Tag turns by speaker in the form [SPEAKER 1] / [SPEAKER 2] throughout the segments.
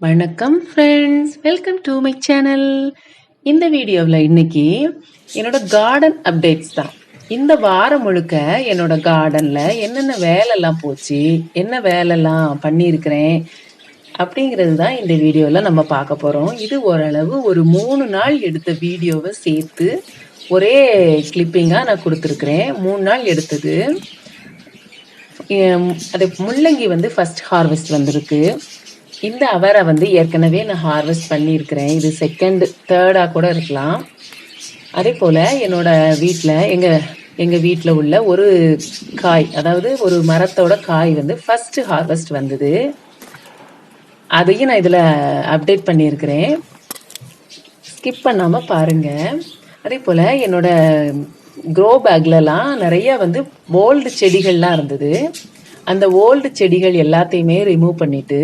[SPEAKER 1] வணக்கம் friends welcome to my channel இந்த வீடியோவில் இன்னைக்கு என்னோட கார்டன் அப்டேட்ஸ் தான். இந்த வாரம் முழுக்க என்னோட கார்டனில் என்னென்ன வேலைலாம் போச்சு என்ன வேலைலாம் பண்ணியிருக்கிறேன் அப்படிங்கிறது தான் இந்த வீடியோவில் நம்ம பார்க்க போகிறோம் இது ஓரளவு ஒரு மூணு நாள் எடுத்த வீடியோவை சேர்த்து ஒரே கிளிப்பிங்காக நான் கொடுத்துருக்குறேன். மூணு நாள் எடுத்தது. அது முள்ளங்கி வந்து ஃபர்ஸ்ட் ஹார்வெஸ்ட் வந்திருக்கு. இந்த அவரை வந்து ஏற்கனவே நான் ஹார்வெஸ்ட் பண்ணியிருக்கிறேன். இது செகண்ட் தேர்டாக கூட இருக்கலாம். அதே போல் என்னோட வீட்டில் எங்கள் எங்கள் வீட்டில் உள்ள ஒரு காய் அதாவது ஒரு மரத்தோட காய் வந்து ஃபஸ்ட்டு ஹார்வெஸ்ட் வந்தது. அதையும் நான் இதில் அப்டேட் பண்ணியிருக்கிறேன். ஸ்கிப் பண்ணாமல் பாருங்கள் அதே போல் என்னோட க்ரோ பேக்லலாம் நிறைய வந்து ஓல்டு செடிகள்லாம் இருந்தது. அந்த ஓல்டு செடிகள் எல்லாத்தையுமே ரிமூவ் பண்ணிவிட்டு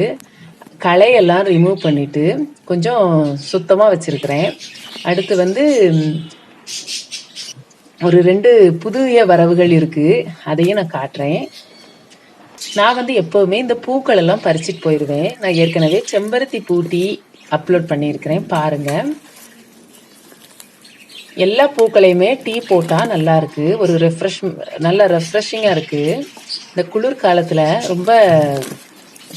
[SPEAKER 1] களையெல்லாம் ரிமூவ் பண்ணிவிட்டு கொஞ்சம் சுத்தமாக வச்சுருக்கிறேன். அடுத்து வந்து ஒரு ரெண்டு புதிய வரவுகள் இருக்குது அதையும் நான் காட்டுறேன். நான் வந்து எப்போவுமே இந்த பூக்கள் எல்லாம் பறிச்சிட்டு போயிடுவேன் நான் ஏற்கனவே செம்பருத்தி பூட்டி அப்லோட் பண்ணியிருக்கிறேன். பாருங்கள் எல்லா பூக்களையுமே டீ போட்டால் நல்லாயிருக்கு ஒரு ரெஃப்ரெஷ் நல்ல ரெஃப்ரெஷிங்காக இருக்குது இந்த குளிர் காலத்தில் ரொம்ப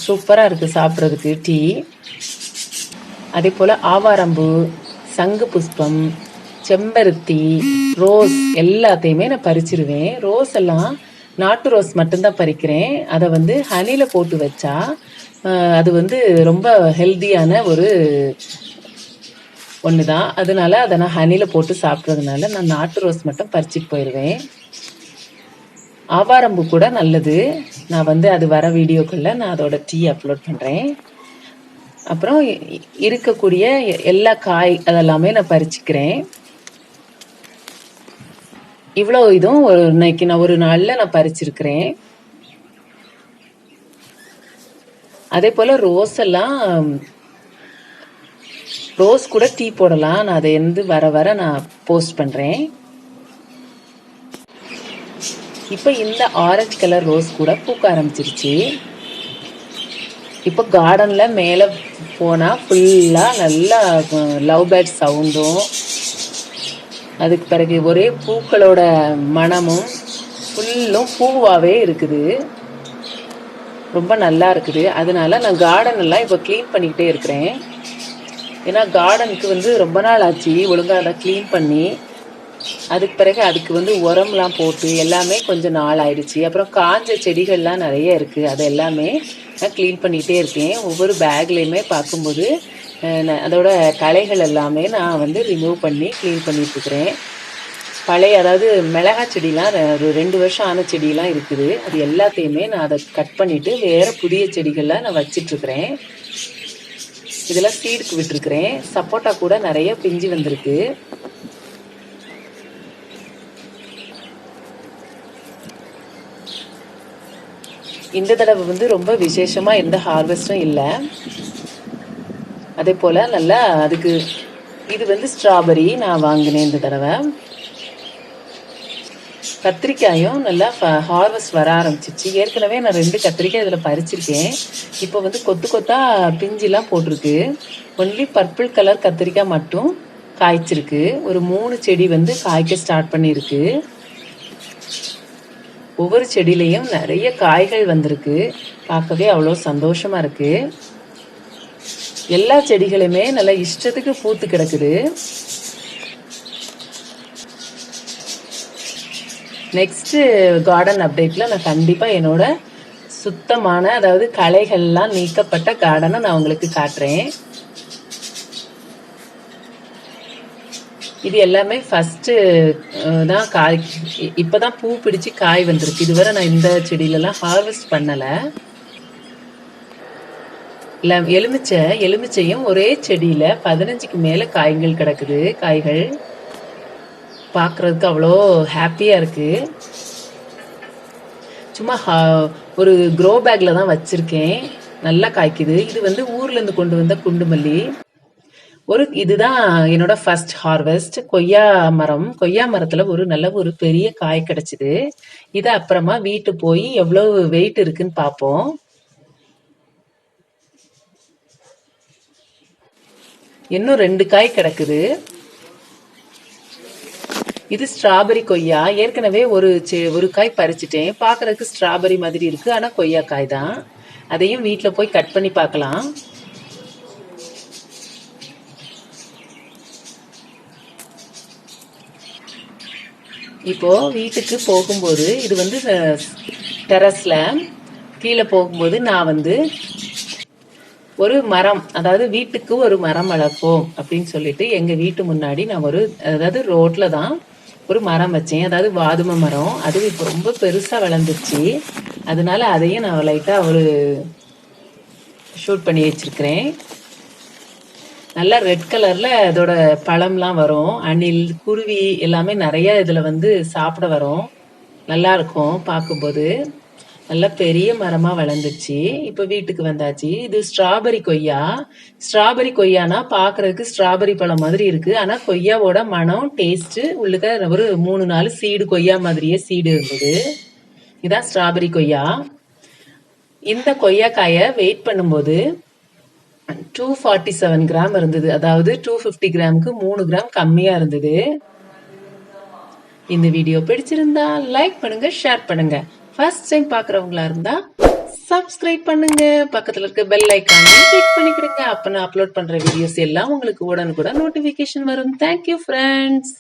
[SPEAKER 1] சூப்பராக இருக்குது சாப்பிட்றதுக்கு டீ. அதே போல் ஆவாரம்பூ சங்கு புஷ்பம் செம்பருத்தி ரோஸ் எல்லாத்தையுமே நான் பறிச்சிருவேன். ரோஸ் எல்லாம் நாட்டு ரோஸ் மட்டும்தான் பறிக்கிறேன். அதை வந்து ஹனியில் போட்டு வச்சா அது வந்து ரொம்ப ஹெல்தியான ஒரு ஒன்று தான் அதனால அதை நான் ஹனியில் போட்டு சாப்பிட்றதுனால நான் நாட்டு ரோஸ் மட்டும் பறிச்சிட்டு போயிடுவேன் ஆவாரம்பு கூட நல்லது. நான் வந்து அது வர வீடியோக்குள்ள நான் அதோட டீ அப்லோட் பண்ணுறேன் அப்புறம் இருக்கக்கூடிய எல்லா காய் அதெல்லாமே நான் பறிச்சுக்கிறேன். இவ்வளோ இதுவும் ஒரு இன்னைக்கு நான் ஒரு நாளில் நான் பறிச்சிருக்கிறேன். அதே போல் ரோஸ் எல்லாம் ரோஸ் கூட டீ போடலாம். நான் அதை வந்து வர வர நான் போஸ்ட் பண்ணுறேன் இப்போ இந்த ஆரஞ்சு கலர் ரோஸ் கூட பூக்க ஆரம்பிச்சிருச்சு. இப்போ கார்டனில் மேலே போனால் ஃபுல்லாக நல்லா லவ் பேர்ட் சவுண்டும் அதுக்கு பிறகு ஒரே பூக்களோட மணமும் ஃபுல்லும் பூவாகவே இருக்குது. ரொம்ப நல்லா இருக்குது. அதனால நான் கார்டன் எல்லாம் இப்போ க்ளீன் பண்ணிக்கிட்டே இருக்கிறேன். ஏன்னா கார்டனுக்கு வந்து ரொம்ப நாள் ஆச்சு. ஒழுங்காக அதை க்ளீன் பண்ணி அதுக்கு பிறகு அதுக்கு வந்து உரம்லாம் போட்டு எல்லாமே கொஞ்சம் நாள் ஆயிடுச்சு. அப்புறம் காஞ்ச செடிகள்லாம் நிறைய இருக்குது அது எல்லாமே நான் க்ளீன் பண்ணிகிட்டே இருக்கேன். ஒவ்வொரு பேக்லேயுமே பார்க்கும்போது அதோட களைகள் எல்லாமே நான் வந்து ரிமூவ் பண்ணி க்ளீன் பண்ணிட்டுருக்குறேன் பழைய அதாவது மிளகா செடிலாம் ஒரு ரெண்டு வருஷம் ஆன செடியெலாம் இருக்குது. அது எல்லாத்தையுமே நான் அதை கட் பண்ணிவிட்டு வேறு புதிய செடிகள்லாம் நான் வச்சிட்ருக்குறேன் இதெல்லாம் சீடுக்கு விட்டுருக்குறேன். சப்போட்டா கூட நிறைய பிஞ்சு வந்திருக்கு. இந்த தடவை வந்து ரொம்ப விசேஷமாக எந்த ஹார்வெஸ்ட்டும் இல்லை. அதே போல் நல்லா அதுக்கு இது வந்து ஸ்ட்ராபெரி நான் வாங்கினேன் இந்த தடவை. கத்திரிக்காயும் நல்லா ஹார்வெஸ்ட் வர ஆரம்பிச்சிச்சு. ஏற்கனவே நான் ரெண்டு கத்திரிக்காய் இதில் பறிச்சிருக்கேன். இப்போ வந்து கொத்து கொத்தா பிஞ்சிலாம் போட்டிருக்கு. ஒன்லி பர்பிள் கலர் கத்திரிக்காய் மட்டும் காய்ச்சிருக்கு. ஒரு மூணு செடி வந்து காய்க்க ஸ்டார்ட் பண்ணியிருக்கு. ஒவ்வொரு செடியிலையும் நிறைய காய்கள் வந்திருக்கு. பார்க்கவே அவ்வளோ சந்தோஷமாக இருக்குது எல்லா செடிகளுமே நல்லா இஷ்டத்துக்கு பூத்து கிடக்குது. நெக்ஸ்ட்டு கார்டன் அப்டேட்டில் நான் கண்டிப்பாக என்னோட சுத்தமான அதாவது களைகள்லாம் நீக்கப்பட்ட கார்டனை நான் உங்களுக்கு காட்டுறேன். இது எல்லாமே ஃபஸ்ட்டு தான் காய் இப்போ தான் பூ பிடிச்சி காய் வந்திருக்கு. இதுவரை நான் இந்த செடியிலலாம் ஹார்வெஸ்ட் பண்ணலை. இல்ல எலுமிச்சை எலுமிச்சையும் ஒரே செடியில் பதினஞ்சுக்கு மேலே காய்கள் கிடக்குது. காய்கள் பார்க்குறதுக்கு அவ்வளோ ஹாப்பியாக இருக்குது சும்மா ஹா- ஒரு க்ரோ பேக்கில் தான் வச்சுருக்கேன். நல்லா காய்க்குது. இது வந்து ஊர்லேருந்து கொண்டு வந்த குண்டுமல்லி ஒரு இதுதான் என்னோட ஃபர்ஸ்ட் ஹார்வெஸ்ட் கொய்யா மரம். கொய்யா மரத்துல ஒரு நல்ல ஒரு பெரிய காய் கிடைச்சிது. இது அப்புறமா வீட்டு போய் எவ்வளவு வெயிட் இருக்குன்னு பார்ப்போம் இன்னும் ரெண்டு காய் கிடக்குது. இது ஸ்ட்ராபெரி கொய்யா. ஏற்கனவே ஒரு செ- ஒரு காய் பறிச்சிட்டேன். பார்க்கறதுக்கு ஸ்ட்ராபெரி மாதிரி இருக்கு. ஆனா கொய்யா காய் தான். அதையும் வீட்டில் போய் கட் பண்ணி பார்க்கலாம் இப்போ வீட்டுக்கு போகும்போது இது வந்து டெரஸ்ல கீழே போகும்போது நான் வந்து ஒரு மரம் அதாவது வீட்டுக்கு ஒரு மரம் வளர்ப்போம் அப்படின்னு சொல்லிட்டு எங்க வீட்டு முன்னாடி நான் ஒரு அதாவது ரோட்ல தான் ஒரு மரம் வச்சேன். அதாவது வாதுமை மரம். அது இப்போ ரொம்ப பெருசா வளர்ந்துருச்சு. அதனால அதையும் நான் லைட்டா ஒரு ஷூட் பண்ணி வச்சிருக்கிறேன். நல்லா ரெட் கலர்ல அதோட பழம்லாம் வரும். அணில் குருவி எல்லாமே நிறைய இதுல வந்து சாப்பிட வரும். நல்லா இருக்கும் பார்க்கும்போது. நல்லா பெரிய மரமா வளர்ந்துச்சு. இப்ப வீட்டுக்கு வந்தாச்சு. இது ஸ்ட்ராபெரி கொய்யா. ஸ்ட்ராபெரி கொய்யானா பாக்குறதுக்கு ஸ்ட்ராபெரி பழம் மாதிரி இருக்கு. ஆனா கொய்யாவோட மனம் டேஸ்ட் உள்ளுக்க ஒரு மூணு நாலு சீடு கொய்யா மாதிரியே சீடு இருந்தது. இதான் ஸ்ட்ராபெரி கொய்யா. இந்த கொய்யாக்காயை வெயிட் பண்ணும்போது டூ ஃபார்ட்டி செவன் கிராம் இருந்தது. அதாவது டூ ஃபிஃப்டி கிராமுக்கு மூணு கிராம் கம்மியா இருந்தது. இந்த வீடியோ பிடிச்சிருந்தா லைக் பண்ணுங்க ஷேர் பண்ணுங்க. ஃபர்ஸ்ட் டைம் பார்க்குறவங்களா இருந்தா சப்ஸ்கிரைப் பண்ணுங்க. பக்கத்துல இருக்க பெல் ஐக்கானையும் கிளிக் பண்ணிக்கிடுங்க. அப்ப நான் அப்லோட் பண்ற வீடியோஸ் எல்லாம் உங்களுக்கு உடனுக்குடன் நோட்டிபிகேஷன் வரும். Thank you friends